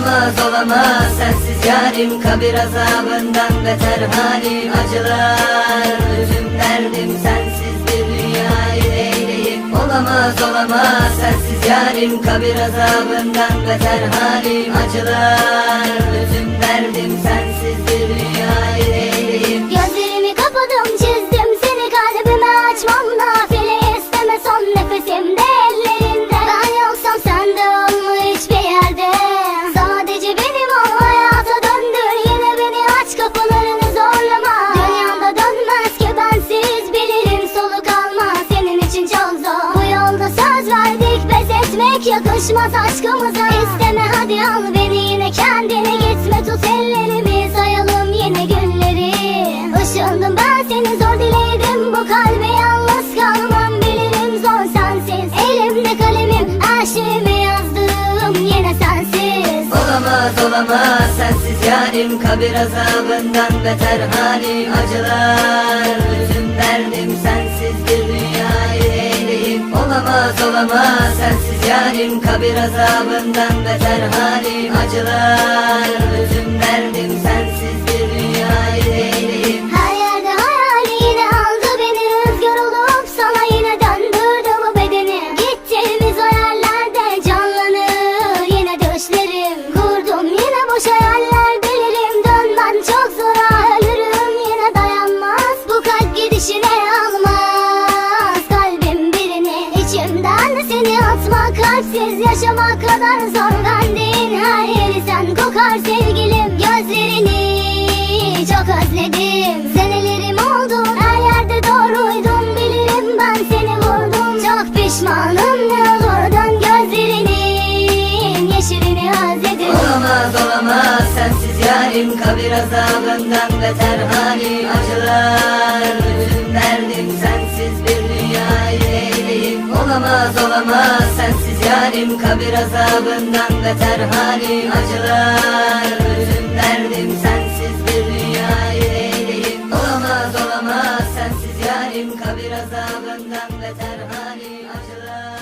Olamaz olamaz. Sensiz yarim Kabir azabından beter halim Acılar. Üzüm derdim sensiz bir dünyayı eyleyim Olamaz olamaz. Sensiz yarim Kabir azabından beter halim Acılar. Üzüm derdim sensiz bir dünyayı etmek yakışmaz aşkımıza. İsteme hadi al beni yine. Kendine gitme tut ellerimi. Sayalım yine günleri. Işındım ben seni zor diledim. Bu kalbe yalnız kalmam bilirim zor sensiz. Elimde kalemim şeyimi yazdım yine sensiz. Olamaz olamaz. Sensiz yarim Kabir azabından beter halim Acılar Olamaz sensiz yarim Kabir azabından beter halim Acılar. Derdim Kalpsiz yaşamak kadar zor Verdiğin her yeri sen kokar sevgilim. Gözlerini çok özledim. Senelerim oldu her yerde doğruydum. Bilirim ben seni vurdum. Çok pişmanım ne olur dön gözlerinin Yeşilini özledim. Olamaz olamaz. Sensiz yarim Kabir azabından beter halim Acılar Olamaz olamaz. Sensiz yarim Kabir azabından beter halim Acılar. Üzüm derdim sensiz bir dünyayı eyleyim Olamaz olamaz. Sensiz yarim Kabir azabından beter halim Acılar